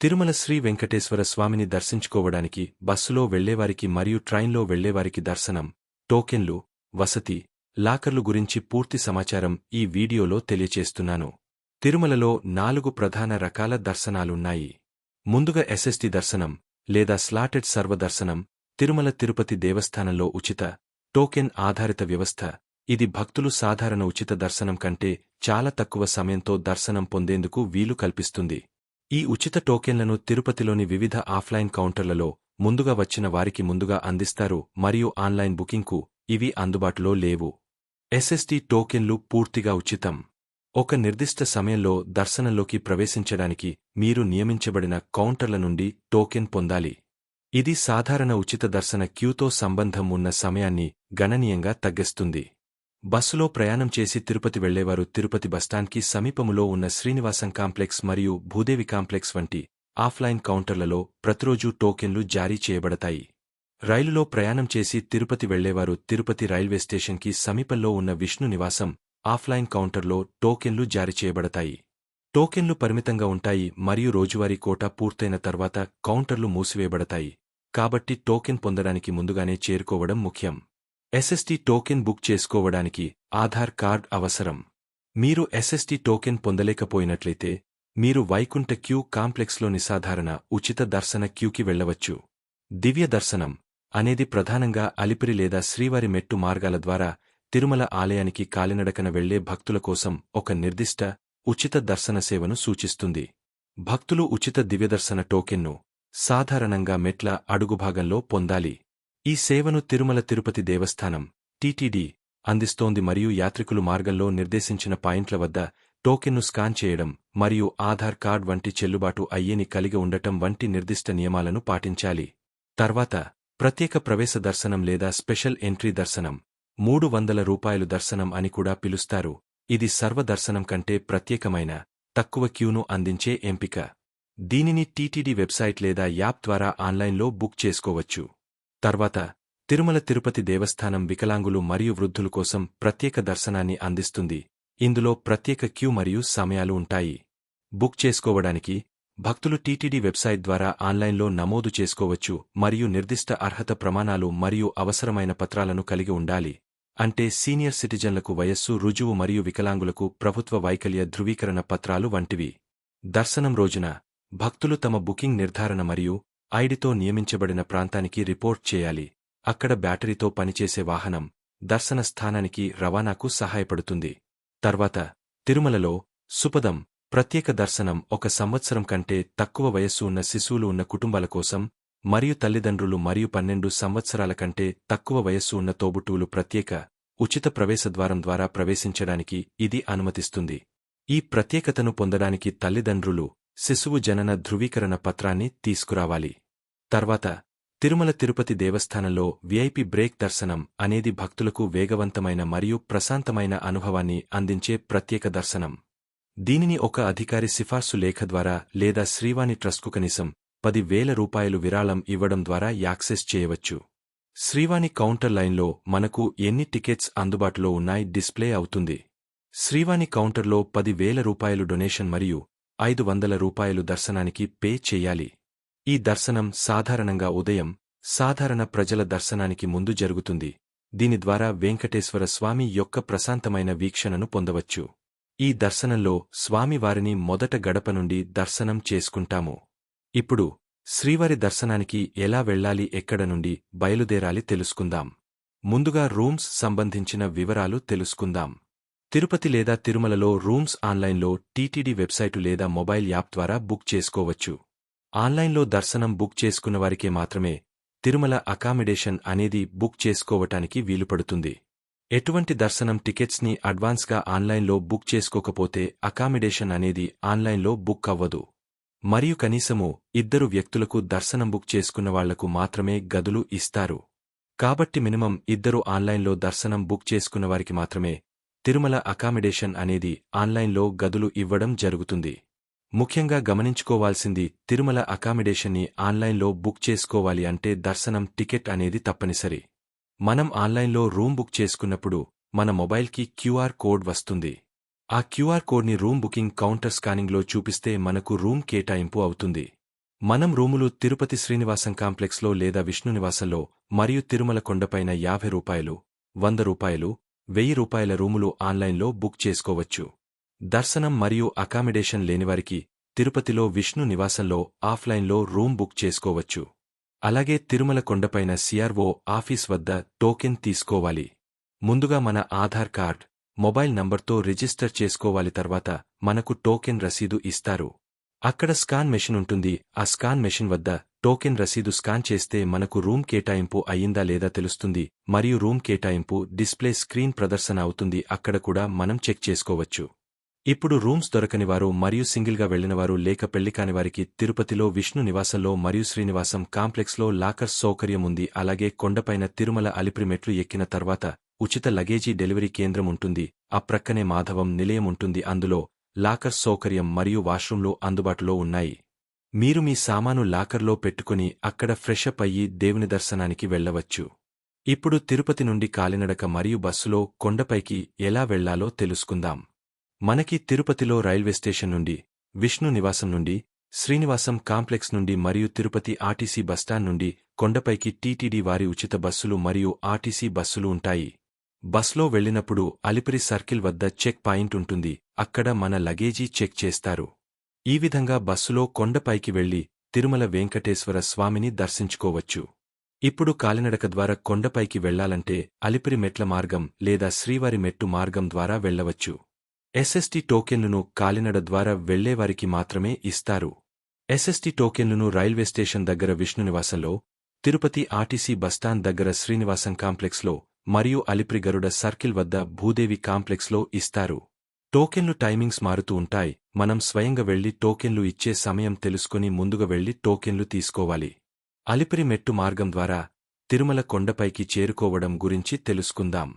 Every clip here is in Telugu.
తిరుమల శ్రీ వెంకటేశ్వర స్వామిని దర్శించుకోవడానికి బస్సులో వెళ్ళేవారికి మరియు ట్రైన్లో వెళ్ళేవారికి దర్శనం టోకెన్లు వసతి లాకర్లు గురించి పూర్తి సమాచారం ఈ వీడియోలో తెలియచేస్తున్నాను. తిరుమలలో నాలుగు ప్రధాన రకాల దర్శనాలున్నాయి. ముందుగా ఎస్ఎస్టి దర్శనం లేదా స్లాటెడ్ సర్వదర్శనం తిరుమల తిరుపతి దేవస్థానంలో ఉచిత టోకెన్ ఆధారిత వ్యవస్థ. ఇది భక్తులు సాధారణ ఉచిత దర్శనం కంటే చాలా తక్కువ సమయంతో దర్శనం పొందేందుకు వీలు కల్పిస్తుంది. ఈ ఉచిత టోకెన్లను తిరుపతిలోని వివిధ ఆఫ్లైన్ కౌంటర్లలో ముందుగా వచ్చిన వారికి ముందుగా అందిస్తారు మరియు ఆన్లైన్ బుకింగ్కు ఇవి అందుబాటులో లేవు. ఎస్ఎస్టి టోకెన్లు పూర్తిగా ఉచితం. ఒక నిర్దిష్ట సమయంలో దర్శనంలోకి ప్రవేశించడానికి మీరు నియమించబడిన కౌంటర్ల నుండి టోకెన్ పొందాలి. ఇది సాధారణ ఉచిత దర్శన క్యూతో సంబంధం ఉన్న సమయాన్ని గణనీయంగా తగ్గిస్తుంది. బస్సులో ప్రయాణం చేసి తిరుపతి వెళ్ళేవారు తిరుపతి బస్టాండ్కి సమీపములో ఉన్న శ్రీనివాసం కాంప్లెక్స్ మరియు భూదేవి కాంప్లెక్స్ వంటి ఆఫ్లైన్ కౌంటర్లలో ప్రతిరోజూ టోకెన్లు జారీ చేయబడతాయి. రైలులో ప్రయాణం చేసి తిరుపతి వెళ్ళేవారు తిరుపతి రైల్వే స్టేషన్కి సమీపంలో ఉన్న విష్ణు నివాసం ఆఫ్లైన్ కౌంటర్లో టోకెన్లు జారీ చేయబడతాయి. టోకెన్లు పరిమితంగా ఉంటాయి మరియు రోజువారీ కోటా పూర్తయిన తర్వాత కౌంటర్లు మూసివేయబడతాయి. కాబట్టి టోకెన్ పొందడానికి ముందుగానే చేరుకోవడం ముఖ్యం. ఎస్ఎస్టీ టోకెన్ బుక్ చేసుకోవడానికి ఆధార్ కార్డ్ అవసరం. మీరు ఎస్ఎస్టీ టోకెన్ పొందలేకపోయినట్లయితే మీరు వైకుంఠ క్యూ కాంప్లెక్స్లోని సాధారణ ఉచిత దర్శన క్యూకి వెళ్ళవచ్చు దివ్య దర్శనం అనేది ప్రధానంగా అలిపిరి లేదా శ్రీవారి మెట్టు మార్గాల ద్వారా తిరుమల ఆలయానికి కాలినడకన వెళ్ళే భక్తుల కోసం ఒక నిర్దిష్ట ఉచిత దర్శన సేవను సూచిస్తుంది. భక్తులు ఉచిత దివ్యదర్శన టోకెన్ను సాధారణంగా మెట్ల అడుగుభాగంలో పొందాలి. ఈ సేవను తిరుమల తిరుపతి దేవస్థానం టీటీడీ అందిస్తోంది మరియు యాత్రికులు మార్గంలో నిర్దేశించిన పాయింట్ల వద్ద టోకెన్ను స్కాన్ చేయడం మరియు ఆధార్ కార్డ్ వంటి చెల్లుబాటు అయ్యేని కలిగి ఉండటం వంటి నిర్దిష్ట నియమాలను పాటించాలి. తర్వాత ప్రత్యేక ప్రవేశ దర్శనం లేదా స్పెషల్ ఎంట్రీ దర్శనం మూడు వందల రూపాయలు దర్శనం అని కూడా పిలుస్తారు. ఇది సర్వదర్శనం కంటే ప్రత్యేకమైన తక్కువ క్యూను అందించే ఎంపిక. దీనిని టీటీడీ వెబ్సైట్ లేదా యాప్ ద్వారా ఆన్లైన్లో బుక్ చేసుకోవచ్చు. తర్వాత తిరుమల తిరుపతి దేవస్థానం వికలాంగులు మరియు వృద్ధుల కోసం ప్రత్యేక దర్శనాన్ని అందిస్తుంది. ఇందులో ప్రత్యేక క్యూ మరియు సమయాలు ఉంటాయి. బుక్ చేసుకోవడానికి భక్తులు టీటీడీ వెబ్సైట్ ద్వారా ఆన్లైన్లో నమోదు చేసుకోవచ్చు మరియు నిర్దిష్ట అర్హత ప్రమాణాలు మరియు అవసరమైన పత్రాలను కలిగి ఉండాలి. అంటే సీనియర్ సిటిజన్లకు వయస్సు రుజువు మరియు వికలాంగులకు ప్రభుత్వ వైకల్య ధృవీకరణ పత్రాలు వంటివి. దర్శనం రోజున భక్తులు తమ బుకింగ్ నిర్ధారణ మరియు ఐడితో నియమించబడిన ప్రాంతానికి రిపోర్ట్ చేయాలి. అక్కడ బ్యాటరీతో పనిచేసే వాహనం దర్శన స్థానానికి రవాణాకు సహాయపడుతుంది. తర్వాత తిరుమలలో సుపదం ప్రత్యేక దర్శనం ఒక సంవత్సరం కంటే తక్కువ వయస్సు ఉన్న శిశువులు ఉన్న కుటుంబాల కోసం మరియు తల్లిదండ్రులు మరియు పన్నెండు సంవత్సరాల కంటే తక్కువ వయస్సు ఉన్న తోబుట్టువులు ప్రత్యేక ఉచిత ప్రవేశద్వారం ద్వారా ప్రవేశించడానికి ఇది అనుమతిస్తుంది. ఈ ప్రత్యేకతను పొందడానికి తల్లిదండ్రులు శిశువు జనన ధృవీకరణ పత్రాన్ని తీసుకురావాలి. తర్వాత తిరుమల తిరుపతి దేవస్థానంలో విఐపి బ్రేక్ దర్శనం అనేది భక్తులకు వేగవంతమైన మరియు ప్రశాంతమైన అనుభవాన్ని అందించే ప్రత్యేక దర్శనం. దీనిని ఒక అధికారి సిఫార్సు లేఖ ద్వారా లేదా శ్రీవాణి ట్రస్ట్కు కనీసం పది వేల రూపాయలు విరాళం ఇవ్వడం ద్వారా యాక్సెస్ చేయవచ్చు. శ్రీవాణి కౌంటర్ లైన్లో మనకు ఎన్ని టికెట్స్ అందుబాటులో ఉన్నాయి డిస్ప్లే అవుతుంది. శ్రీవాణి కౌంటర్లో పది వేల రూపాయలు డొనేషన్ మరియు ఐదు వందల రూపాయలు దర్శనానికి పే చెయ్యాలి ఈ దర్శనం సాధారణంగా ఉదయం సాధారణ ప్రజల దర్శనానికి ముందు జరుగుతుంది. దీని ద్వారా వెంకటేశ్వర స్వామి యొక్క ప్రశాంతమైన వీక్షణను పొందవచ్చు. ఈ దర్శనంలో స్వామివారిని మొదట గడప నుండి దర్శనం చేసుకుంటాము. ఇప్పుడు శ్రీవారి దర్శనానికి ఎలా వెళ్ళాలి ఎక్కడ నుండి బయలుదేరాలి తెలుసుకుందాం. ముందుగా రూమ్స్ సంబంధించిన వివరాలు తెలుసుకుందాం. తిరుపతి లేదా తిరుమలలో రూమ్స్ ఆన్లైన్లో టీటీడీ వెబ్సైటు లేదా మొబైల్ యాప్ ద్వారా బుక్ చేసుకోవచ్చు. ఆన్లైన్లో దర్శనం బుక్ చేసుకున్నవారికే మాత్రమే తిరుమల అకామిడేషన్ అనేది బుక్ చేసుకోవటానికి వీలుపడుతుంది. ఎటువంటి దర్శనం టికెట్స్ని అడ్వాన్స్గా ఆన్లైన్లో బుక్ చేసుకోకపోతే అకామిడేషన్ అనేది ఆన్లైన్లో బుక్ అవ్వదు. మరియు కనీసము ఇద్దరు వ్యక్తులకు దర్శనం బుక్ చేసుకున్న వాళ్ళకు మాత్రమే గదులు ఇస్తారు. కాబట్టి మినిమం ఇద్దరు ఆన్లైన్లో దర్శనం బుక్ చేసుకున్నవారికి మాత్రమే తిరుమల అకామిడేషన్ అనేది ఆన్లైన్లో గదులు ఇవ్వడం జరుగుతుంది. ముఖ్యంగా గమనించుకోవాల్సింది తిరుమల అకామిడేషన్ని ఆన్లైన్లో బుక్ చేసుకోవాలి అంటే దర్శనం టికెట్ అనేది తప్పనిసరి. మనం ఆన్లైన్లో రూమ్ బుక్ చేసుకున్నప్పుడు మన మొబైల్కి క్యూఆర్ కోడ్ వస్తుంది. ఆ క్యూఆర్ కోడ్ని రూమ్ బుకింగ్ కౌంటర్ స్కానింగ్లో చూపిస్తే మనకు రూమ్ కేటాయింపు అవుతుంది. మనం రూములు తిరుపతి శ్రీనివాసం కాంప్లెక్స్లో లేదా విష్ణునివాసంలో మరియు తిరుమల కొండపైన యాభై రూపాయలు వంద రూపాయలు వెయ్యి రూపాయల రూములు ఆన్లైన్లో బుక్ చేసుకోవచ్చు. దర్శనం మరియు అకామిడేషన్ లేనివారికి తిరుపతిలో విష్ణు నివాసంలో ఆఫ్లైన్లో రూమ్ బుక్ చేసుకోవచ్చు. అలాగే తిరుమల కొండపైన సిఆర్ఓ ఆఫీస్ వద్ద టోకెన్ తీసుకోవాలి. ముందుగా మన ఆధార్ కార్డ్ మొబైల్ నంబర్తో రిజిస్టర్ చేసుకోవాలి తర్వాత మనకు టోకెన్ రసీదు ఇస్తారు. అక్కడ స్కాన్ మెషిన్ ఉంటుంది. ఆ స్కాన్ మెషిన్ వద్ద టోకెన్ రసీదు స్కాన్ చేస్తే మనకు రూమ్ కేటాయింపు అయ్యిందా లేదా తెలుస్తుంది మరియు రూమ్ కేటాయింపు డిస్ప్లే స్క్రీన్ ప్రదర్శన అవుతుంది అక్కడ కూడా మనం చెక్ చేసుకోవచ్చు. ఇప్పుడు రూమ్స్ దొరకనివారు మరియు సింగిల్గా వెళ్ళినవారు లేక పెళ్ళి కానివారికి తిరుపతిలో విష్ణు నివాసంలో మరియు శ్రీనివాసం కాంప్లెక్స్లో లాకర్స్ సౌకర్యం ఉంది అలాగే కొండపైన తిరుమల అలిప్రిమెట్లు ఎక్కిన తర్వాత ఉచిత లగేజీ డెలివరీ కేంద్రం ఉంటుంది అప్రక్కనే మాధవం నిలయం ఉంటుంది అందులో లాకర్స్ సౌకర్యం మరియు వాష్రూంలు అందుబాటులో ఉన్నాయి. మీరు మీ సామాను లాకర్లో పెట్టుకుని అక్కడ ఫ్రెషప్ అయ్యి దేవుని దర్శనానికి వెళ్ళవచ్చు. ఇప్పుడు తిరుపతి నుండి కాలినడక మరియు బస్సులో కొండపైకి ఎలా వెళ్ళాలో తెలుసుకుందాం. మనకి తిరుపతిలో రైల్వే స్టేషన్ నుండి విష్ణు నివాసం నుండి శ్రీనివాసం కాంప్లెక్స్ నుండి మరియు తిరుపతి ఆర్టీసీ బస్టాండ్ నుండి కొండపైకి టీటీడీ వారి ఉచిత బస్సులు మరియు ఆర్టీసీ బస్సులు ఉంటాయి. బస్లో వెళ్ళినప్పుడు అలిపిరి సర్కిల్ వద్ద చెక్ పాయింట్ ఉంటుంది. అక్కడ మన లగేజీ చెక్ చేస్తారు. ఈ విధంగా బస్సులో కొండపైకి వెళ్ళి తిరుమల వెంకటేశ్వర స్వామిని దర్శించుకోవచ్చు. ఇప్పుడు కాలినడక ద్వారా కొండపైకి వెళ్ళాలంటే అలిపిరి మెట్ల మార్గం లేదా శ్రీవారి మెట్టు మార్గం ద్వారా వెళ్ళవచ్చు ఎస్ఎస్టీ టోకెన్లను కాలినడ ద్వారా వెళ్ళేవారికి మాత్రమే ఇస్తారు. ఎస్ఎస్టీ టోకెన్లను రైల్వే స్టేషన్ దగ్గర విష్ణునివాసంలో తిరుపతి ఆర్టీసీ బస్టాండ్ దగ్గర శ్రీనివాసం కాంప్లెక్స్లో మరియు అలిప్రి గరుడ సర్కిల్ వద్ద భూదేవి కాంప్లెక్స్లో ఇస్తారు. టోకెన్లు టైమింగ్స్ మారుతూ ఉంటాయి. మనం స్వయంగా వెళ్ళి టోకెన్లు ఇచ్చే సమయం తెలుసుకుని ముందుగా వెళ్ళి టోకెన్లు తీసుకోవాలి. అలిపిరి మెట్టు మార్గం ద్వారా తిరుమల కొండపైకి చేరుకోవడం గురించి తెలుసుకుందాం.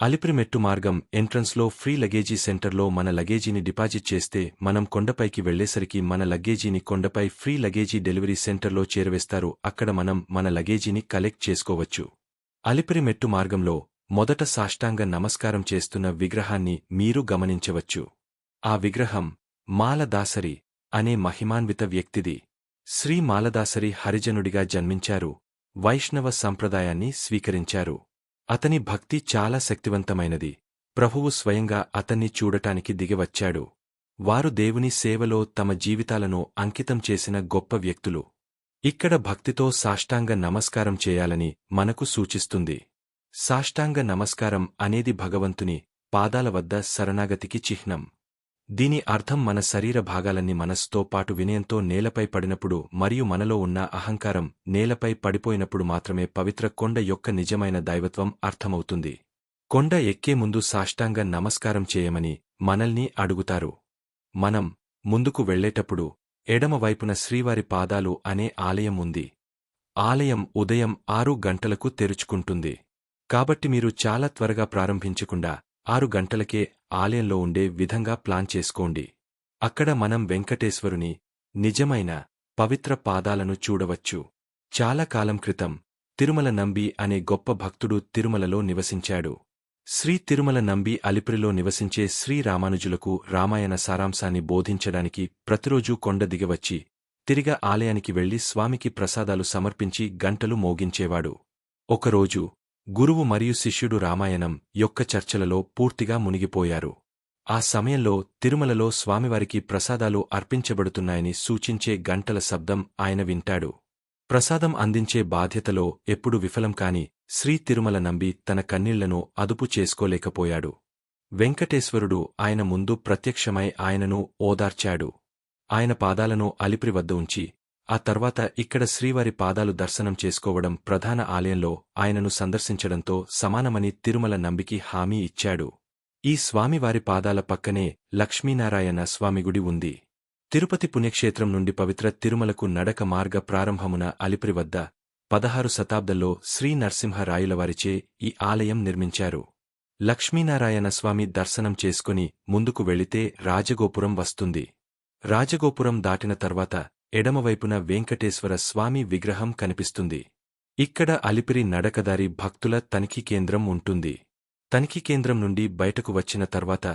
అలిపిరి మెట్టు మార్గం ఎంట్రన్స్లో ఫ్రీ లగేజీ సెంటర్లో మన లగేజీని డిపాజిట్ చేస్తే మనం కొండపైకి వెళ్ళేసరికి మన లగేజీని కొండపై ఫ్రీ లగేజీ డెలివరీ సెంటర్లో చేరవేస్తారు. అక్కడ మనం మన లగేజీని కలెక్ట్ చేసుకోవచ్చు. అలిపిరి మెట్టు మార్గంలో మొదట సాష్టాంగ నమస్కారం చేస్తున్న విగ్రహాన్ని మీరు గమనించవచ్చు. ఆ విగ్రహం మాలదాసరి అనే మహిమాన్విత వ్యక్తిది. శ్రీ మాలదాసరి హరిజనుడిగా జన్మించారు. వైష్ణవ సంప్రదాయాన్ని స్వీకరించారు. అతని భక్తి చాలా శక్తివంతమైనది. ప్రభువు స్వయంగా అతన్ని చూడటానికి దిగివచ్చాడు. వారు దేవుని సేవలో తమ జీవితాలను అంకితం చేసిన గొప్ప వ్యక్తులు. ఇక్కడ భక్తితో సాష్టాంగ నమస్కారం చేయాలని మనకు సూచిస్తుంది. సాష్టాంగ నమస్కారం అనేది భగవంతుని పాదాల వద్ద శరణాగతికి చిహ్నం. దీని అర్థం మన శరీర భాగాలన్నీ మనస్సుతో పాటు వినయంతో నేలపై పడినప్పుడు మరియు మనలో ఉన్న అహంకారం నేలపై పడిపోయినప్పుడు మాత్రమే పవిత్ర కొండ యొక్క నిజమైన దైవత్వం అర్థమవుతుంది. కొండ ఎక్కే ముందు సాష్టాంగ నమస్కారం చేయమని మనల్ని అడుగుతారు. మనం ముందుకు వెళ్ళేటప్పుడు ఎడమవైపున శ్రీవారి పాదాలు అనే ఆలయం ఉంది. ఆలయం ఉదయం ఆరు గంటలకు తెరుచుకుంటుంది. కాబట్టి మీరు చాలా త్వరగా ప్రారంభించకుండా ఆరు గంటలకే ఆలయంలో ఉండే విధంగా ప్లాన్ చేసుకోండి. అక్కడ మనం వెంకటేశ్వరుని నిజమైన పవిత్ర పాదాలను చూడవచ్చు. చాలా కాలం క్రితం తిరుమల నంబి అనే గొప్ప భక్తుడు తిరుమలలో నివసించాడు. శ్రీ తిరుమల నంబి అలిపిరిలో నివసించే శ్రీ రామానుజులకు రామాయణ సారాంశాన్ని బోధించడానికి ప్రతిరోజూ కొండ దిగవచ్చి తిరిగా ఆలయానికి వెళ్ళి స్వామికి ప్రసాదాలు సమర్పించి గంటలు మోగించేవాడు. ఒకరోజు గురువు మరియు శిష్యుడు రామాయణం యొక్క చర్చలలో పూర్తిగా మునిగిపోయారు. ఆ సమయంలో తిరుమలలో స్వామివారికి ప్రసాదాలు అర్పించబడుతున్నాయని సూచించే గంటల శబ్దం ఆయన వింటాడు. ప్రసాదం అందించే బాధ్యతలో ఎప్పుడు విఫలం కాని శ్రీ తిరుమల నంబి తన కన్నీళ్ళను అదుపు చేసుకోలేకపోయాడు. వెంకటేశ్వరుడు ఆయన ముందు ప్రత్యక్షమై ఆయనను ఓదార్చాడు. ఆయన పాదాలను అలిప్రి వద్ద ఉంచి ఆ తర్వాత ఇక్కడ శ్రీవారి పాదాలు దర్శనం చేసుకోవడం ప్రధాన ఆలయంలో ఆయనను సందర్శించడంతో సమానమని తిరుమల నంబికి హామీ ఇచ్చాడు. ఈ స్వామివారి పాదాల పక్కనే లక్ష్మీనారాయణ స్వామిగుడి ఉంది. తిరుపతి పుణ్యక్షేత్రం నుండి పవిత్ర తిరుమలకు నడక మార్గ ప్రారంభమున అలిపిరి వద్ద పదహారు శతాబ్దంలో శ్రీ నరసింహరాయులవారిచే ఈ ఆలయం నిర్మించారు. లక్ష్మీనారాయణ స్వామి దర్శనం చేసుకుని ముందుకు వెళితే రాజగోపురం వస్తుంది. రాజగోపురం దాటిన తర్వాత ఎడమవైపున వెంకటేశ్వర స్వామి విగ్రహం కనిపిస్తుంది. ఇక్కడ అలిపిరి నడకదారి భక్తుల తనిఖీ కేంద్రం ఉంటుంది. తనిఖీ కేంద్రం నుండి బయటకు వచ్చిన తర్వాత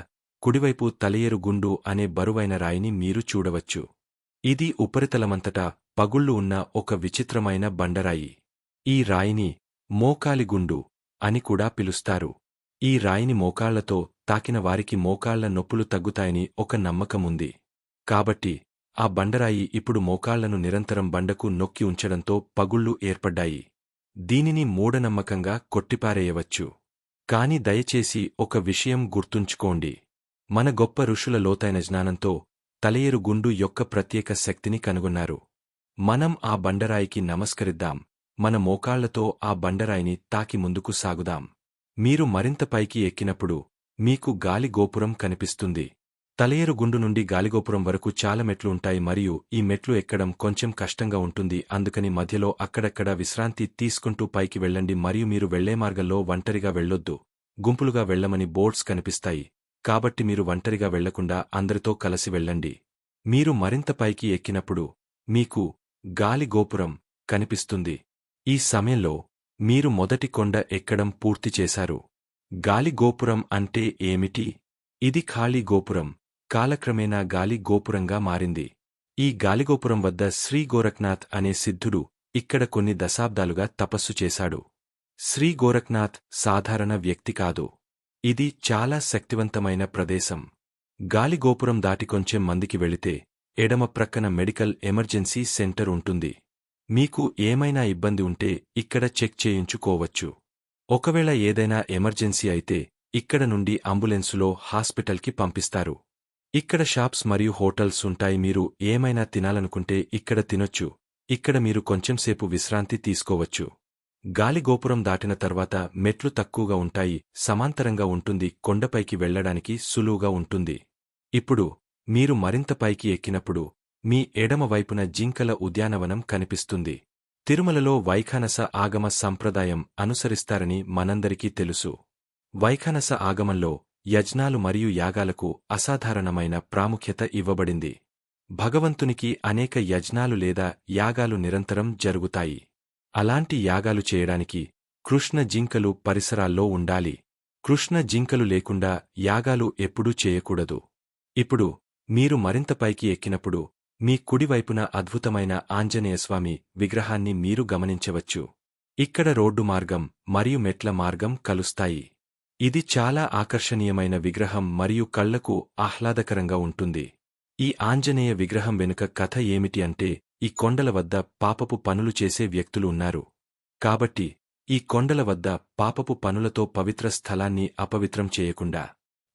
కుడివైపు తలయేరు గుండు అనే బరువైన రాయిని మీరు చూడవచ్చు. ఇది ఉపరితలమంతటా పగుళ్ళు ఉన్న ఒక విచిత్రమైన బండరాయి. ఈ రాయిని మోకాలిగుండు అని కూడా పిలుస్తారు. ఈ రాయిని మోకాళ్ళతో తాకిన వారికి మోకాళ్ళ నొప్పులు తగ్గుతాయని ఒక నమ్మకముంది. కాబట్టి ఆ బండరాయి ఇప్పుడు మోకాళ్ళను నిరంతరం బండకు నొక్కి ఉంచడంతో పగుళ్ళు ఏర్పడ్డాయి. దీనిని మూఢనమ్మకంగా కొట్టిపారేయవచ్చు. కాని దయచేసి ఒక విషయం గుర్తుంచుకోండి. మన గొప్ప ఋషుల లోతైన జ్ఞానంతో తలయేరు గుండు యొక్క ప్రత్యేక శక్తిని కనుగొన్నారు. మనం ఆ బండరాయికి నమస్కరిద్దాం. మన మోకాళ్ళతో ఆ బండరాయిని తాకి ముందుకు సాగుదాం. మీరు మరింత పైకి ఎక్కినప్పుడు మీకు గాలి గోపురం కనిపిస్తుంది. తలయేరు గుండు నుండి గాలిగోపురం వరకు చాలా మెట్లు ఉంటాయి మరియు ఈ మెట్లు ఎక్కడం కొంచెం కష్టంగా ఉంటుంది. అందుకని మధ్యలో అక్కడక్కడ విశ్రాంతి తీసుకుంటూ పైకి వెళ్ళండి మరియు మీరు వెళ్ళే మార్గంలో ఒంటరిగా వెళ్ళొద్దు. గుంపులుగా వెళ్ళమని బోర్డ్స్ కనిపిస్తాయి. కాబట్టి మీరు ఒంటరిగా వెళ్ళకుండా అందరితో కలసి వెళ్ళండి. మీరు మరింత పైకి ఎక్కినప్పుడు మీకు గాలి గోపురం కనిపిస్తుంది. ఈ సమయంలో మీరు మొదటి కొండ ఎక్కడం పూర్తి చేశారు. గాలి గోపురం అంటే ఏమిటి? ఇది ఖాళీ గోపురం. కాలక్రమేణా గాలి గోపురంగా మారింది. ఈ గాలిగోపురం వద్ద శ్రీ గోరఖ్నాథ్ అనే సిద్ధుడు ఇక్కడ కొన్ని దశాబ్దాలుగా తపస్సు చేశాడు. శ్రీ గోరఖ్నాథ్ సాధారణ వ్యక్తి కాదు. ఇది చాలా శక్తివంతమైన ప్రదేశం. గాలిగోపురం దాటి కొంచెం మందికి వెళితే ఎడమ ప్రక్కన మెడికల్ ఎమర్జెన్సీ సెంటర్ ఉంటుంది. మీకు ఏమైనా ఇబ్బంది ఉంటే ఇక్కడ చెక్ చేయించుకోవచ్చు. ఒకవేళ ఏదైనా ఎమర్జెన్సీ అయితే ఇక్కడ నుండి అంబులెన్సులో హాస్పిటల్కి పంపిస్తారు. ఇక్కడ షాప్స్ మరియు హోటల్స్ ఉంటాయి. మీరు ఏమైనా తినాలనుకుంటే ఇక్కడ తినొచ్చు. ఇక్కడ మీరు కొంచెంసేపు విశ్రాంతి తీసుకోవచ్చు. గాలి గోపురం దాటిన తర్వాత మెట్లు తక్కువగా ఉంటాయి. సమాంతరంగా ఉంటుంది. కొండపైకి వెళ్ళడానికి సులువుగా ఉంటుంది. ఇప్పుడు మీరు మరింత పైకి ఎక్కినప్పుడు మీ ఎడమ వైపున జింకల ఉద్యానవనం కనిపిస్తుంది. తిరుమలలో వైఖానస ఆగమ సంప్రదాయం అనుసరిస్తారని మనందరికీ తెలుసు. వైఖానస ఆగమంలో యజ్ఞాలు మరియు యాగాలకు అసాధారణమైన ప్రాముఖ్యత ఇవ్వబడింది. భగవంతునికి అనేక యజ్ఞాలు లేదా యాగాలు నిరంతరం జరుగుతాయి. అలాంటి యాగాలు చేయడానికి కృష్ణ జింకలు పరిసరాల్లో ఉండాలి. కృష్ణ జింకలు లేకుండా యాగాలు ఎప్పుడూ చేయకూడదు. ఇప్పుడు మీరు మరింత పైకి ఎక్కినప్పుడు మీ కుడివైపున అద్భుతమైన ఆంజనేయస్వామి విగ్రహాన్ని మీరు గమనించవచ్చు. ఇక్కడ రోడ్డు మార్గం మరియు మెట్ల మార్గం కలుస్తాయి. ఇది చాలా ఆకర్షణీయమైన విగ్రహం మరియు కళ్ళకు ఆహ్లాదకరంగా ఉంటుంది. ఈ ఆంజనేయ విగ్రహం వెనుక కథ ఏమిటి అంటే ఈ కొండల వద్ద పాపపు పనులు చేసే వ్యక్తులు ఉన్నారు. కాబట్టి ఈ కొండల వద్ద పాపపు పనులతో పవిత్ర స్థలాన్ని అపవిత్రం చేయకుండా.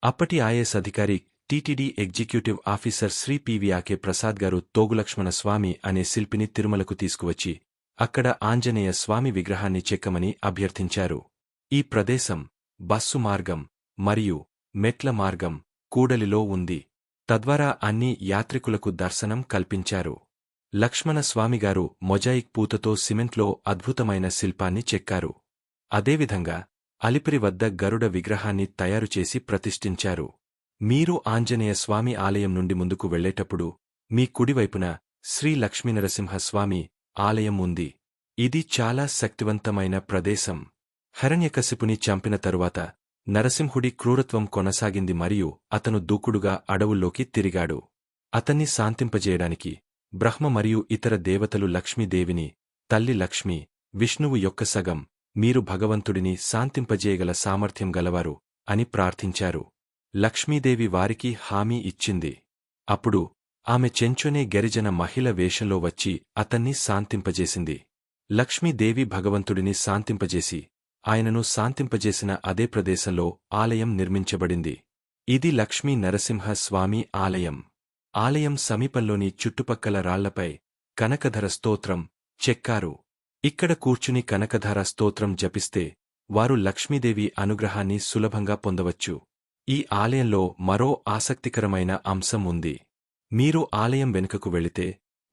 అప్పటి ఐఏఎస్ అధికారి TTD executive officer Shri PVRK Prasad గారు తోగులక్ష్మణ స్వామి అనే శిల్పిని తిరుమలకు తీసుకువచ్చి అక్కడ ఆంజనేయ స్వామి విగ్రహాన్ని చెక్కమని అభ్యర్థించారు. ఈ ప్రదేశం బస్సు మార్గం మరియు మెట్ల మార్గం కూడలిలో ఉంది. తద్వారా అన్ని యాత్రికులకు దర్శనం కల్పించారు. లక్ష్మణ స్వామిగారు మొజాయిక్ పూతతో సిమెంట్లో అద్భుతమైన శిల్పాన్ని చెక్కారు. అదేవిధంగా అలిపిరి వద్ద గరుడ విగ్రహాన్ని తయారుచేసి ప్రతిష్ఠించారు. మీరు ఆంజనేయ స్వామి ఆలయం నుండి ముందుకు వెళ్ళేటప్పుడు మీ కుడివైపున శ్రీ లక్ష్మీనరసింహస్వామి ఆలయం ఉంది. ఇది చాలా శక్తివంతమైన ప్రదేశం. హరణ్యకశిపుని చంపిన తరువాత నరసింహుడి క్రూరత్వం కొనసాగింది మరియు అతను దూకుడుగా అడవుల్లోకి తిరిగాడు. అతన్ని శాంతింపజేయడానికి బ్రహ్మ మరియు ఇతర దేవతలు లక్ష్మీదేవిని తల్లి లక్ష్మి విష్ణువు యొక్క సగం మీరు భగవంతుడిని శాంతింపజేయగల సామర్థ్యం గలవారు అని ప్రార్థించారు. లక్ష్మీదేవి వారికి హామీ ఇచ్చింది. అప్పుడు ఆమె చెంచొనే గరిజన మహిళ వేషంలో వచ్చి అతన్ని శాంతింపజేసింది. లక్ష్మీదేవి భగవంతుడిని శాంతింపజేసి ఆయనను శాంతింపజేసిన అదే ప్రదేశంలో ఆలయం నిర్మించబడింది. ఇది లక్ష్మీ నరసింహ స్వామి ఆలయం. ఆలయం సమీపంలోని చుట్టుపక్కల రాళ్ళపై కనకధర స్తోత్రం చెక్కారు. ఇక్కడ కూర్చుని కనకధార స్తోత్రం జపిస్తే వారు లక్ష్మీదేవి అనుగ్రహాన్ని సులభంగా పొందవచ్చు. ఈ ఆలయంలో మరో ఆసక్తికరమైన అంశం ఉంది. మీరు ఆలయం వెనుకకు వెళితే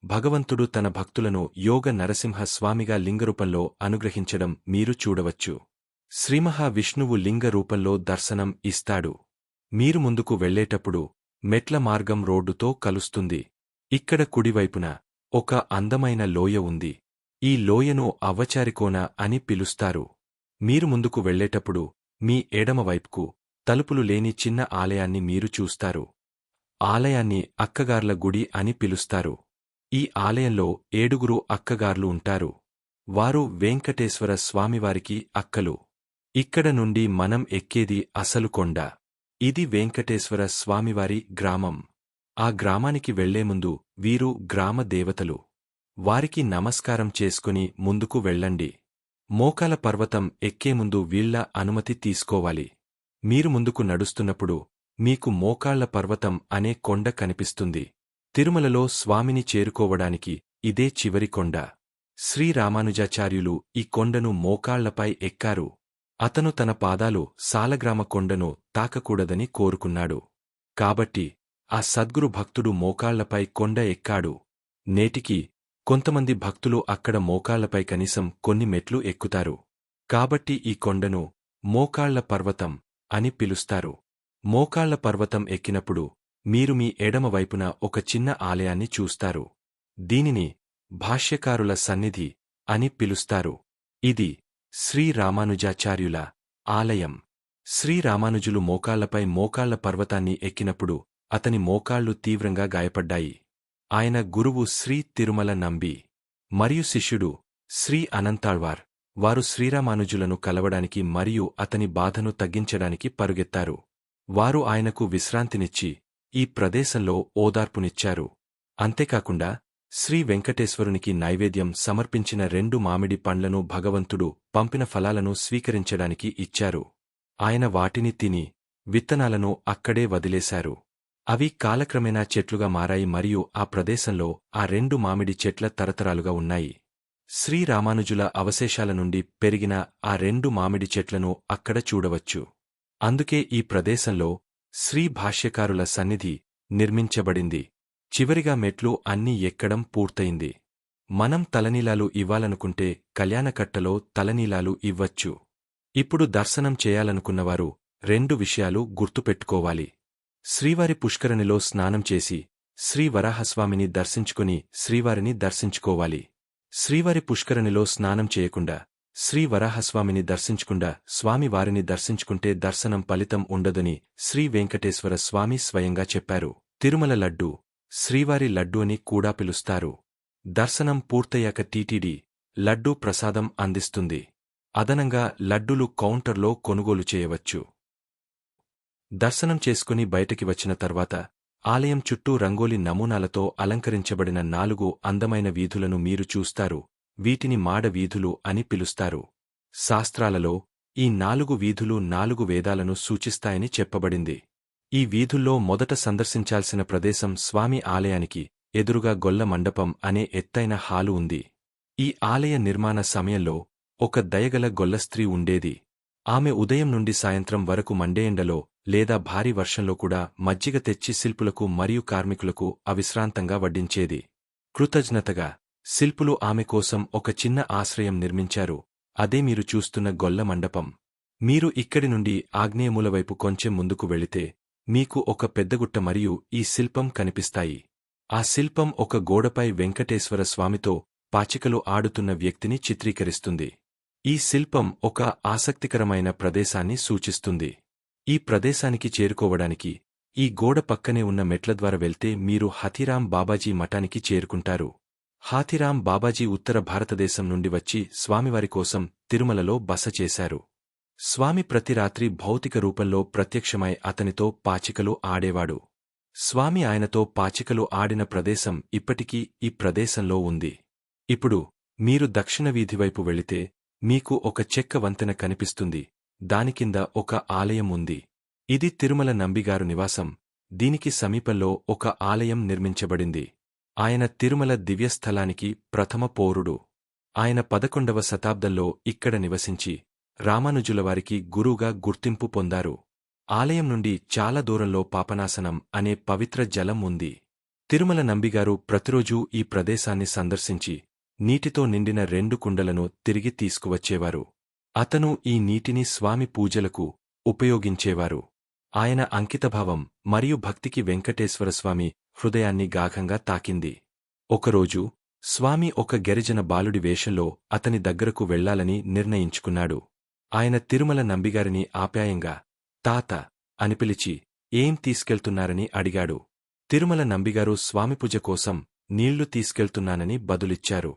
భగవంతుడు తన భక్తులను యోగ నరసింహ స్వామిగా లింగరూపంలో అనుగ్రహించడం మీరు చూడవచ్చు. శ్రీమహావిష్ణువు లింగ రూపంలో దర్శనం ఇస్తాడు. మీరు ముందుకు వెళ్ళేటప్పుడు మెట్ల మార్గం రోడ్డుతో కలుస్తుంది. ఇక్కడ కుడివైపున ఒక అందమైన లోయ ఉంది. ఈ లోయను అవచారికోన అని పిలుస్తారు. మీరు ముందుకు వెళ్ళేటప్పుడు మీ ఎడమవైపుకు తలుపులు లేని చిన్న ఆలయాన్ని మీరు చూస్తారు. ఆలయాన్ని అక్కగార్ల గుడి అని పిలుస్తారు. ఈ ఆలయంలో ఏడుగురు అక్కగార్లు ఉంటారు. వారు వెంకటేశ్వర స్వామివారికి అక్కలు. ఇక్కడ నుండి మనం ఎక్కేది అసలు కొండ. ఇది వెంకటేశ్వర స్వామివారి గ్రామం. ఆ గ్రామానికి వెళ్ళే ముందు వీరు గ్రామ దేవతలు. వారికి నమస్కారం చేసుకుని ముందుకు వెళ్ళండి. మోకాల పర్వతం ఎక్కే ముందు వీళ్ళ అనుమతి తీసుకోవాలి. మీరు ముందుకు నడుస్తున్నప్పుడు మీకు మోకాళ్ళ పర్వతం అనే కొండ కనిపిస్తుంది. తిరుమలలో స్వామిని చేరుకోవడానికి ఇదే చివరి కొండ. శ్రీరామానుజాచార్యులు ఈ కొండను మోకాళ్ళపై ఎక్కారు. అతను తన పాదాలు సాలగ్రామ కొండను తాకకూడదని కోరుకున్నాడు. కాబట్టి ఆ సద్గురు భక్తుడు మోకాళ్ళపై కొండ ఎక్కాడు. నేటికి కొంతమంది భక్తులు అక్కడ మోకాళ్ళపై కనీసం కొన్ని మెట్లు ఎక్కుతారు. కాబట్టి ఈ కొండను మోకాళ్ళ పర్వతం అని పిలుస్తారు. మోకాళ్ళ పర్వతం ఎక్కినప్పుడు మీరు మీ ఎడమవైపున ఒక చిన్న ఆలయాన్ని చూస్తారు. దీనిని భాష్యకారుల సన్నిధి అని పిలుస్తారు. ఇది శ్రీరామానుజాచార్యుల ఆలయం. శ్రీరామానుజులు మోకాళ్ళపై మోకాళ్ళ పర్వతాన్ని ఎక్కినప్పుడు అతని మోకాళ్ళు తీవ్రంగా గాయపడ్డాయి. ఆయన గురువు శ్రీ తిరుమల నంబి మరియు శిష్యుడు శ్రీ అనంతాళ్వార్ వారు శ్రీరామానుజులను కలవడానికి మరియు అతని బాధను తగ్గించడానికి పరుగెత్తారు. వారు ఆయనకు విశ్రాంతినిచ్చి ఈ ప్రదేశంలో ఓదార్పునిచ్చారు. అంతేకాకుండా శ్రీ వెంకటేశ్వరునికి నైవేద్యం సమర్పించిన రెండు మామిడి పండ్లను భగవంతుడు పంపిన ఫలాలను స్వీకరించడానికి ఇచ్చారు. ఆయన వాటిని తిని విత్తనాలను అక్కడే వదిలేశారు. అవి కాలక్రమేణా చెట్లుగా మారాయి మరియు ఆ ప్రదేశంలో ఆ రెండు మామిడి చెట్ల తరతరాలుగా ఉన్నాయి. శ్రీరామానుజుల అవశేషాల నుండి పెరిగిన ఆ రెండు మామిడి చెట్లను అక్కడ చూడవచ్చు. అందుకే ఈ ప్రదేశంలో శ్రీ భాష్యకారుల సన్నిధి నిర్మించబడింది. చివరిగా మెట్లు అన్నీ ఎక్కడం పూర్తయింది. మనం తలనీలాలు ఇవ్వాలనుకుంటే కళ్యాణకట్టలో తలనీలాలు ఇవ్వచ్చు. ఇప్పుడు దర్శనం చేయాలనుకున్నవారు రెండు విషయాలు గుర్తుపెట్టుకోవాలి. శ్రీవారి పుష్కరణిలో స్నానం చేసి శ్రీ వరాహస్వామిని దర్శించుకుని శ్రీవారిని దర్శించుకోవాలి. శ్రీవారి పుష్కరణిలో స్నానం చేయకుండా శ్రీ వరాహస్వామిని దర్శించకుండా స్వామి వారిని దర్శించుకుంటే దర్శనం ఫలితం ఉండదని శ్రీ వెంకటేశ్వర స్వామి స్వయంగా చెప్పారు. తిరుమల లడ్డు శ్రీవారి లడ్డు అని కూడా పిలుస్తారు. దర్శనం పూర్తయ్యాక టీటీడీ లడ్డూ ప్రసాదం అందిస్తుంది. అదనంగా లడ్డూలు కౌంటర్లో కొనుగోలు చేయవచ్చు. దర్శనం చేసుకుని బయటికి వచ్చిన తర్వాత ఆలయం చుట్టూ రంగోలి నమూనాలతో అలంకరించబడిన నాలుగు అందమైన వీధులను మీరు చూస్తారు. వీటిని మాడ వీధులు అని పిలుస్తారు. శాస్త్రాలలో ఈ నాలుగు వీధులు నాలుగు వేదాలను సూచిస్తాయని చెప్పబడింది. ఈ వీధుల్లో మొదట సందర్శించాల్సిన ప్రదేశం స్వామి ఆలయానికి ఎదురుగా గొల్ల మండపం అనే ఎత్తైన హాలు ఉంది. ఈ ఆలయ నిర్మాణ సమయంలో ఒక దయగల గొల్ల స్త్రీ ఉండేది. ఆమె ఉదయం నుండి సాయంత్రం వరకు మండేయండలో లేదా భారీ వర్షంలో కూడా మజ్జిగ తెచ్చి శిల్పులకు మరియు కార్మికులకు అవిశ్రాంతంగా వడ్డించేది. కృతజ్ఞతగా శిల్పులు ఆమె కోసం ఒక చిన్న ఆశ్రయం నిర్మించారు. అదే మీరు చూస్తున్న గొల్ల మండపం. మీరు ఇక్కడి నుండి ఆగ్నేయముల వైపు కొంచెం ముందుకు వెళితే మీకు ఒక పెద్దగుట్ట మరియు ఈ శిల్పం కనిపిస్తాయి. ఆ శిల్పం ఒక గోడపై వెంకటేశ్వర స్వామితో పాచికలు ఆడుతున్న వ్యక్తిని చిత్రీకరిస్తుంది. ఈ శిల్పం ఒక ఆసక్తికరమైన ప్రదేశాన్ని సూచిస్తుంది. ఈ ప్రదేశానికి చేరుకోవడానికి ఈ గోడ పక్కనే ఉన్న మెట్ల ద్వారా వెళ్తే మీరు హతిరాం బాబాజీ మఠానికి చేరుకుంటారు. హాతిరాం బాబాజీ ఉత్తర భారతదేశం నుండి వచ్చి స్వామివారి కోసం తిరుమలలో బస చేశారు. స్వామి ప్రతి రాత్రి భౌతిక రూపంలో ప్రత్యక్షమై అతనితో పాచికలు ఆడేవాడు. స్వామి ఆయనతో పాచికలు ఆడిన ప్రదేశం ఇప్పటికీ ఈ ప్రదేశంలో ఉంది. ఇప్పుడు మీరు దక్షిణ వీధివైపు వెళితే మీకు ఒక చెక్క వంతెన కనిపిస్తుంది. దానికింద ఒక ఆలయం ఉంది. ఇది తిరుమల నంబిగారు నివాసం. దీనికి సమీపంలో ఒక ఆలయం నిర్మించబడింది. ఆయన తిరుమల దివ్యస్థలానికి ప్రథమ పౌరుడు. ఆయన పదకొండవ శతాబ్దంలో ఇక్కడ నివసించి రామానుజులవారికి గురువుగా గుర్తింపు పొందారు. ఆలయం నుండి చాలా దూరంలో పాపనాశనం అనే పవిత్ర జలం ఉంది. తిరుమల నంబిగారు ప్రతిరోజూ ఈ ప్రదేశాన్ని సందర్శించి నీటితో నిండిన రెండు కుండలను తిరిగి తీసుకువచ్చేవారు. అతను ఈ నీటిని స్వామి పూజలకు ఉపయోగించేవారు. ఆయన అంకితభావం మరియు భక్తికి వెంకటేశ్వరస్వామి హృదయాన్ని గాఘంగా తాకింది. ఒకరోజు స్వామి ఒక గిరిజన బాలుడి వేషంలో అతని దగ్గరకు వెళ్ళాలని నిర్ణయించుకున్నాడు. ఆయన తిరుమల నంబిగారిని ఆప్యాయంగా తాత అని పిలిచి ఏం తీసుకెళ్తున్నారని అడిగాడు. తిరుమల నంబిగారు స్వామిపూజ కోసం నీళ్ళు తీసుకెళ్తున్నానని బదులిచ్చారు.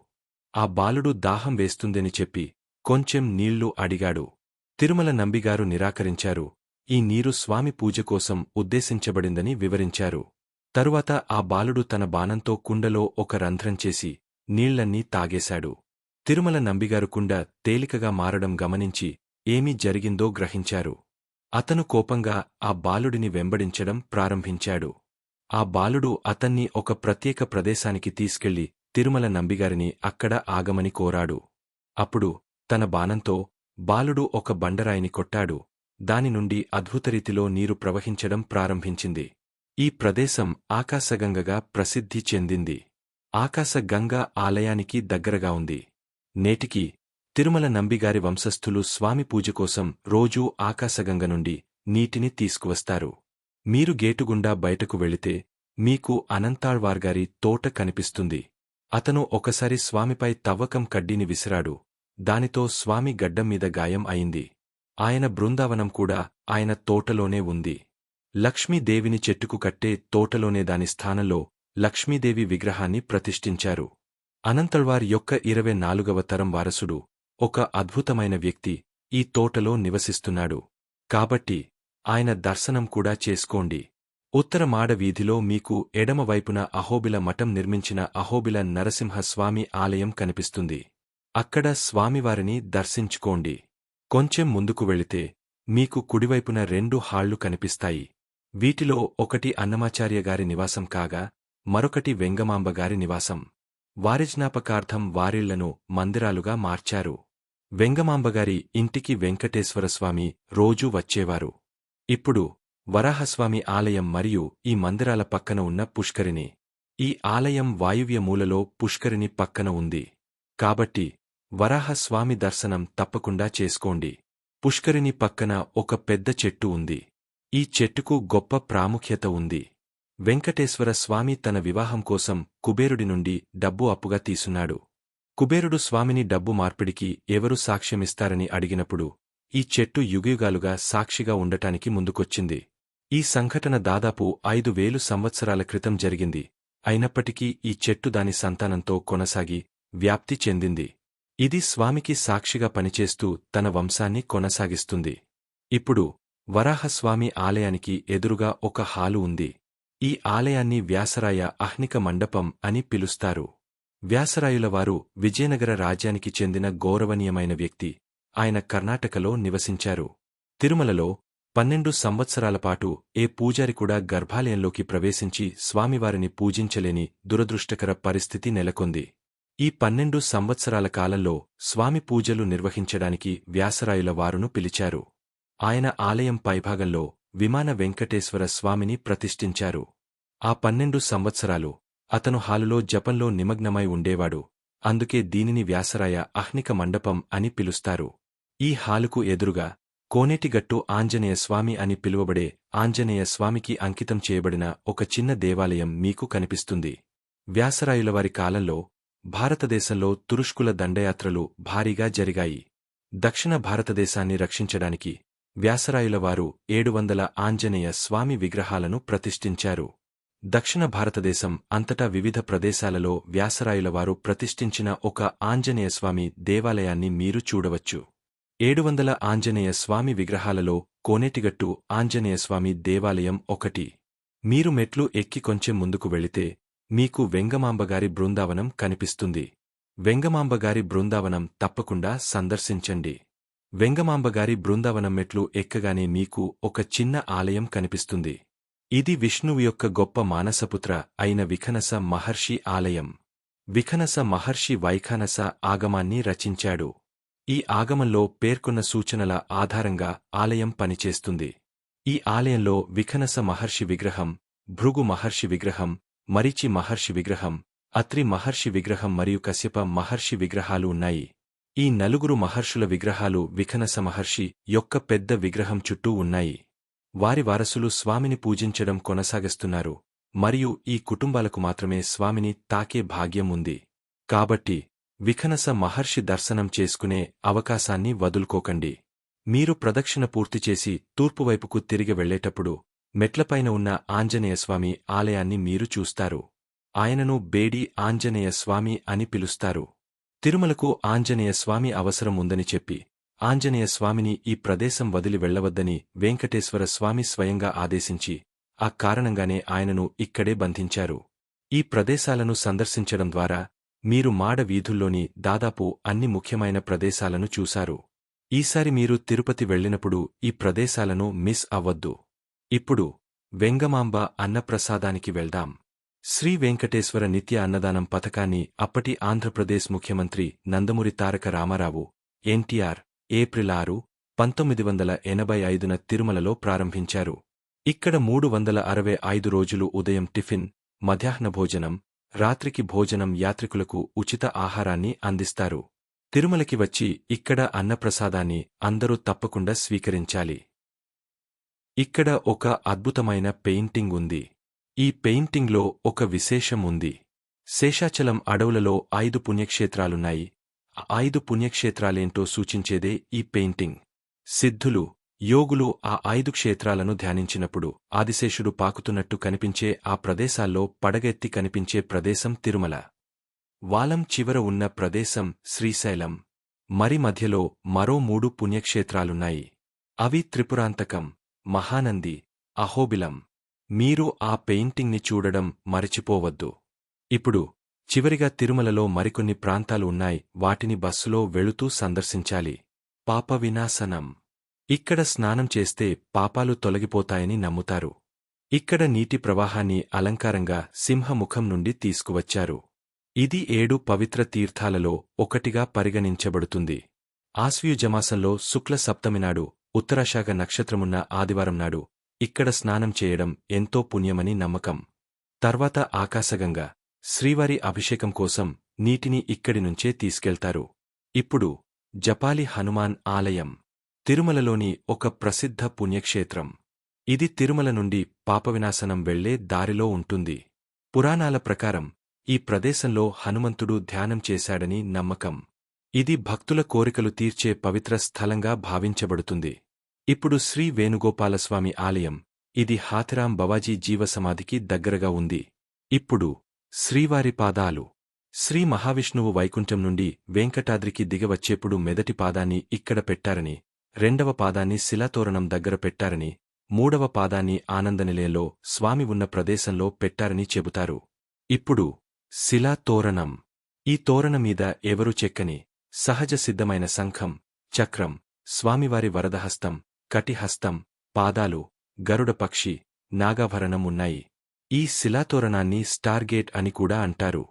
ఆ బాలుడు దాహం వేస్తుందని చెప్పి కొంచెం నీళ్ళు అడిగాడు. తిరుమల నంబిగారు నిరాకరించారు. ఈ నీరు స్వామి పూజ కోసం ఉద్దేశించబడిందని వివరించారు. తరువాత ఆ బాలుడు తన బాణంతో కుండలో ఒక రంధ్రం చేసి నీళ్ళన్నీ తాగేశాడు. తిరుమల నంబిగారు కుండ తేలికగా మారడం గమనించి ఏమి జరిగిందో గ్రహించారు. అతను కోపంగా ఆ బాలుడిని వెంబడించడం ప్రారంభించాడు. ఆ బాలుడు అతన్ని ఒక ప్రత్యేక ప్రదేశానికి తీసుకెళ్ళి తిరుమల నంబిగారిని అక్కడ ఆగమని కోరాడు. అప్పుడు తన బాణంతో బాలుడు ఒక బండరాయిని కొట్టాడు. దాని నుండి అద్భుతరీతిలో నీరు ప్రవహించడం ప్రారంభించింది. ఈ ప్రదేశం ఆకాశగంగగా ప్రసిద్ధి చెందింది. ఆకాశగంగా ఆలయానికి దగ్గరగా ఉంది. నేటికి తిరుమల నంబిగారి వంశస్థులు స్వామి పూజ కోసం రోజూ ఆకాశగంగ నుండి నీటిని తీసుకువస్తారు. మీరు గేటుగుండా బయటకు వెళితే మీకు అనంతాళ్వార్గారి తోట కనిపిస్తుంది. అతను ఒకసారి స్వామిపై తవ్వకం కడ్డీని విసిరాడు. దానితో స్వామి గడ్డం మీద గాయం అయింది. ఆయన బృందావనం కూడా ఆయన తోటలోనే ఉంది. లక్ష్మీదేవిని చెట్టుకు కట్టే తోటలోనే దాని స్థానంలో లక్ష్మీదేవి విగ్రహాన్ని ప్రతిష్ఠించారు. అనంతళ్వార్ యొక్క ఇరవై నాలుగవ తరం వారసుడు ఒక అద్భుతమైన వ్యక్తి ఈ తోటలో నివసిస్తున్నాడు. కాబట్టి ఆయన దర్శనం కూడా చేసుకోండి. ఉత్తర మాడ వీధిలో మీకు ఎడమవైపున అహోబిల మఠం నిర్మించిన అహోబిల నరసింహస్వామి ఆలయం కనిపిస్తుంది. అక్కడ స్వామివారిని దర్శించుకోండి. కొంచెం ముందుకు వెళితే మీకు కుడివైపున రెండు హాళ్ళు కనిపిస్తాయి. వీటిలో ఒకటి అన్నమాచార్య గారి నివాసం కాగా మరొకటి వెంగమాంబ గారి నివాసం. వారి జ్ఞాపకార్థం వారిళ్ళను మందిరాలుగా మార్చారు. వెంగమాంబగారి ఇంటికి వెంకటేశ్వరస్వామి రోజూ వచ్చేవారు. ఇప్పుడు వరాహస్వామి ఆలయం మరియు ఈ మందిరాల పక్కన ఉన్న పుష్కరిణి. ఈ ఆలయం వాయువ్య మూలలో పుష్కరిణి పక్కన ఉంది. కాబట్టి వరాహస్వామి దర్శనం తప్పకుండా చేసుకోండి. పుష్కరిణి పక్కన ఒక పెద్ద చెట్టు ఉంది. ఈ చెట్టుకు గొప్ప ప్రాముఖ్యత ఉంది. వెంకటేశ్వర స్వామి తన వివాహం కోసం కుబేరుడి నుండి డబ్బు అప్పుగా తీసున్నాడు కుబేరుడు స్వామిని డబ్బు మార్పిడికి ఎవరు సాక్ష్యమిస్తారని అడిగినప్పుడు ఈ చెట్టు యుగయుగాలుగా సాక్షిగా ఉండటానికి ముందుకొచ్చింది. ఈ సంఘటన దాదాపు ఐదు వేలు సంవత్సరాల క్రితం జరిగింది. అయినప్పటికీ ఈ చెట్టు దాని సంతానంతో కొనసాగి వ్యాప్తి చెందింది. ఇది స్వామికి సాక్షిగా పనిచేస్తూ తన వంశాన్ని కొనసాగిస్తుంది. ఇప్పుడు వరాహస్వామి ఆలయానికి ఎదురుగా ఒక హాలు ఉంది. ఈ ఆలయాన్ని వ్యాసరాయ అహ్నిక మండపం అని పిలుస్తారు. వ్యాసరాయులవారు విజయనగర రాజ్యానికి చెందిన గౌరవనీయమైన వ్యక్తి. ఆయన కర్ణాటకలో నివసించారు. తిరుమలలో పన్నెండు సంవత్సరాల పాటు ఏ పూజారి కూడా గర్భాలయంలోకి ప్రవేశించి స్వామివారిని పూజించలేని దురదృష్టకర పరిస్థితి నెలకొంది. ఈ పన్నెండు సంవత్సరాల కాలంలో స్వామి పూజలు నిర్వహించడానికి వ్యాసరాయుల వారును పిలిచారు. ఆయన ఆలయం పైభాగంలో విమాన వెంకటేశ్వర స్వామిని ప్రతిష్ఠించారు. ఆ పన్నెండు సంవత్సరాలు అతను హాలులో జపంలో నిమగ్నమై ఉండేవాడు. అందుకే దీనిని వ్యాసరాయ అహ్నిక మండపం అని పిలుస్తారు. ఈ హాలుకు ఎదురుగా కోనేటిగట్టు ఆంజనేయ స్వామి అని పిలువబడే ఆంజనేయ స్వామికి అంకితం చేయబడిన ఒక చిన్న దేవాలయం మీకు కనిపిస్తుంది. వ్యాసరాయులవారి కాలంలో భారతదేశంలో తురుష్కుల దండయాత్రలు భారీగా జరిగాయి. దక్షిణ భారతదేశాన్ని రక్షించడానికి వ్యాసరాయులవారు ఏడు వందల ఆంజనేయ స్వామి విగ్రహాలను ప్రతిష్ఠించారు. దక్షిణ భారతదేశం అంతటా వివిధ ప్రదేశాలలో వ్యాసరాయులవారు ప్రతిష్ఠించిన ఒక ఆంజనేయస్వామి దేవాలయాన్ని మీరు చూడవచ్చు. ఏడు వందల ఆంజనేయ స్వామి విగ్రహాలలో కోనేటిగట్టు ఆంజనేయస్వామి దేవాలయం ఒకటి. మీరు మెట్లు ఎక్కి కొంచెం ముందుకు వెళితే మీకు వెంగమాంబగారి బృందావనం కనిపిస్తుంది. వెంగమాంబగారి బృందావనం తప్పకుండా సందర్శించండి. వెంగమాంబగారి బృందావనం మెట్లు ఎక్కగానే మీకు ఒక చిన్న ఆలయం కనిపిస్తుంది. ఇది విష్ణువు యొక్క గొప్ప మానసపుత్ర అయిన విఖనస మహర్షి ఆలయం. విఖనస మహర్షి వైఖానస ఆగమాన్ని రచించాడు. ఈ ఆగమంలో పేర్కొన్న సూచనల ఆధారంగా ఆలయం పనిచేస్తుంది. ఈ ఆలయంలో విఖనస మహర్షి విగ్రహం భృగు మహర్షి విగ్రహం మరిచి మహర్షి విగ్రహం అత్రి మహర్షి విగ్రహం మరియు కశ్యప మహర్షి విగ్రహాలు ఉన్నాయి. ఈ నలుగురు మహర్షుల విగ్రహాలు విఖనస మహర్షి యొక్క పెద్ద విగ్రహం చుట్టూ ఉన్నాయి. వారి వారసులు స్వామిని పూజించడం కొనసాగిస్తున్నారు. మరియు ఈ కుటుంబాలకు మాత్రమే స్వామిని తాకే భాగ్యం ఉంది. కాబట్టి విఖనస మహర్షి దర్శనం చేసుకునే అవకాశాన్ని వదులుకోకండి. మీరు ప్రదక్షిణ పూర్తి చేసి తూర్పువైపుకు తిరిగి వెళ్ళేటప్పుడు మెట్లపైన ఉన్న ఆంజనేయస్వామి ఆలయాన్ని మీరు చూస్తారు. ఆయనను బేడి ఆంజనేయ స్వామి అని పిలుస్తారు. తిరుమలకు ఆంజనేయ స్వామి అవసరం ఉందని చెప్పి ఆంజనేయ స్వామిని ఈ ప్రదేశం వదిలి వెళ్ళవద్దని వెంకటేశ్వర స్వామి స్వయంగా ఆదేశించి ఆ కారణంగానే ఆయనను ఇక్కడే బంధించారు. ఈ ప్రదేశాలను సందర్శించడం ద్వారా మీరు మాడ వీధుల్లోని దాదాపు అన్ని ముఖ్యమైన ప్రదేశాలను చూశారు. ఈసారి మీరు తిరుపతి వెళ్ళినప్పుడు ఈ ప్రదేశాలను మిస్ అవ్వద్దు. ఇప్పుడు వెంగమాంబ అన్నప్రసాదానికి వెళ్దాం. శ్రీ వెంకటేశ్వర నిత్య అన్నదానం పథకాన్ని అప్పటి ఆంధ్రప్రదేశ్ ముఖ్యమంత్రి నందమూరి తారక రామారావు ఎన్టీఆర్ ఏప్రిల్ ఆరు పంతొమ్మిది వందల ఎనభై ఐదున తిరుమలలో ప్రారంభించారు. ఇక్కడ మూడు వందల అరవై ఐదు రోజులు ఉదయం టిఫిన్ మధ్యాహ్న భోజనం రాత్రికి భోజనం యాత్రికులకు ఉచిత ఆహారాన్ని అందిస్తారు. తిరుమలకి వచ్చి ఇక్కడ అన్నప్రసాదాన్ని అందరూ తప్పకుండా స్వీకరించాలి. ఇక్కడ ఒక అద్భుతమైన పెయింటింగ్ ఉంది. ఈ పెయింటింగ్లో ఒక విశేషం ఉంది శేషాచలం అడవులలో ఐదు పుణ్యక్షేత్రాలున్నాయి. ఆ ఐదు పుణ్యక్షేత్రాలేంటో సూచించేదే ఈ పెయింటింగ్. సిద్ధులు యోగులు ఆ ఐదు క్షేత్రాలను ధ్యానించినప్పుడు ఆదిశేషుడు పాకుతున్నట్టు కనిపించే ఆ ప్రదేశాల్లో పడగెత్తి కనిపించే ప్రదేశం తిరుమల. వాలం చివర ఉన్న ప్రదేశం శ్రీశైలం. మరి మధ్యలో మరో మూడు పుణ్యక్షేత్రాలున్నాయి. అవి త్రిపురాంతకం మహానంది అహోబిలం. మీరు ఆ పెయింటింగ్ని చూడడం మరిచిపోవద్దు. ఇప్పుడు చివరిగా తిరుమలలో మరికొన్ని ప్రాంతాలు ఉన్నాయి వాటిని బస్సులో వెళుతూ సందర్శించాలి. పాప వినాశనం. ఇక్కడ స్నానం చేస్తే పాపాలు తొలగిపోతాయని నమ్ముతారు. ఇక్కడ నీటి ప్రవాహాన్ని అలంకారంగా సింహముఖం నుండి తీసుకువచ్చారు. ఇది ఏడు పవిత్ర తీర్థాలలో ఒకటిగా పరిగణించబడుతుంది. ఆశ్వయుజమాసంలో శుక్ల సప్తమినాడు ఉత్తరాషాగ నక్షత్రమున్న ఆదివారం నాడు ఇక్కడ స్నానం చేయడం ఎంతో పుణ్యమని నమ్మకం. తర్వాత ఆకాశగంగా శ్రీవారి అభిషేకం కోసం నీటిని ఇక్కడి నుంచే తీసుకెళ్తారు. ఇప్పుడు జపాలి హనుమాన్ ఆలయం తిరుమలలోని ఒక ప్రసిద్ధ పుణ్యక్షేత్రం. ఇది తిరుమల నుండి పాపవినాశనం వెళ్ళే దారిలో ఉంటుంది. పురాణాల ప్రకారం ఈ ప్రదేశంలో హనుమంతుడు ధ్యానం చేశాడని నమ్మకం. ఇది భక్తుల కోరికలు తీర్చే పవిత్ర స్థలంగా భావించబడుతుంది. ఇప్పుడు శ్రీ వేణుగోపాలస్వామి ఆలయం ఇది హాతిరాం బవాజీ జీవసమాధికి దగ్గరగా ఉంది. ఇప్పుడు శ్రీవారి పాదాలు శ్రీ మహావిష్ణువు వైకుంఠం నుండి వెంకటాద్రికి దిగవచ్చేప్పుడు మెదటి పాదాన్ని ఇక్కడ పెట్టారని రెండవ పాదాన్ని శిలాతోరణం దగ్గర పెట్టారని మూడవ పాదాన్ని ఆనందనిలయంలో స్వామి ఉన్న ప్రదేశంలో పెట్టారని చెబుతారు. ఇప్పుడు శిలా తోరణం ఈ తోరణ మీద ఎవరు చెక్కని సహజ సిద్ధమైన శంఖం చక్రం స్వామివారి వరదహస్తం కటిహస్తం పాదాలు గరుడ పక్షి నాగాభరణం ఉన్నాయి ఈ శిలాతోరణాన్ని స్టార్గేట్ అని కూడా అంటారు.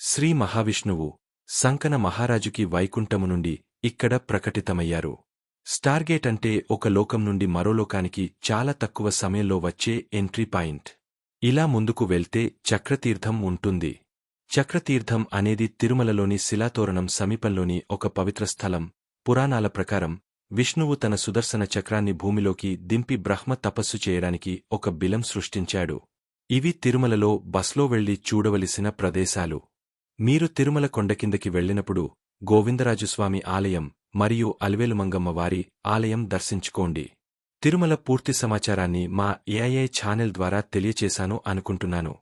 శ్రీ మహావిష్ణువు సంకన మహారాజుకి వైకుంఠము నుండి ఇక్కడ ప్రకటితమయ్యారు. స్టార్గేట్ అంటే ఒక లోకం నుండి మరో లోకానికి చాలా తక్కువ సమయంలో వచ్చే ఎంట్రీ పాయింట్. ఇలా ముందుకు వెళ్తే చక్రతీర్థం ఉంటుంది. చక్రతీర్థం అనేది తిరుమలలోని శిలాతోరణం సమీపంలోని ఒక పవిత్ర స్థలం పురాణాల ప్రకారం విష్ణువు తన సుదర్శన చక్రాన్ని భూమిలోకి దింపి బ్రహ్మ తపస్సు చేయడానికి ఒక బిలం సృష్టించాడు. ఇవి తిరుమలలో బస్లో వెళ్ళి చూడవలసిన ప్రదేశాలు. మీరు తిరుమల కొండకిందకి వెళ్ళినప్పుడు గోవిందరాజుస్వామి ఆలయం మరియు అలివేలుమంగమ్మ వారి ఆలయం దర్శించుకోండి. తిరుమల పూర్తి సమాచారాన్ని మా ఏఐ ఛానల్ ద్వారా తెలియచేశాను అనుకుంటున్నాను.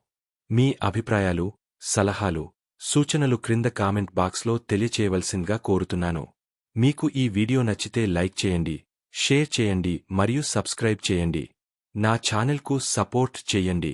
మీ అభిప్రాయాలు సలహాలు సూచనలు క్రింద కామెంట్ బాక్స్లో తెలియచేయవలసిందిగా కోరుతున్నాను. మీకు ఈ వీడియో నచ్చితే లైక్ చేయండి షేర్ చేయండి మరియు సబ్స్క్రైబ్ చేయండి. నా ఛానల్కు సపోర్ట్ చేయండి.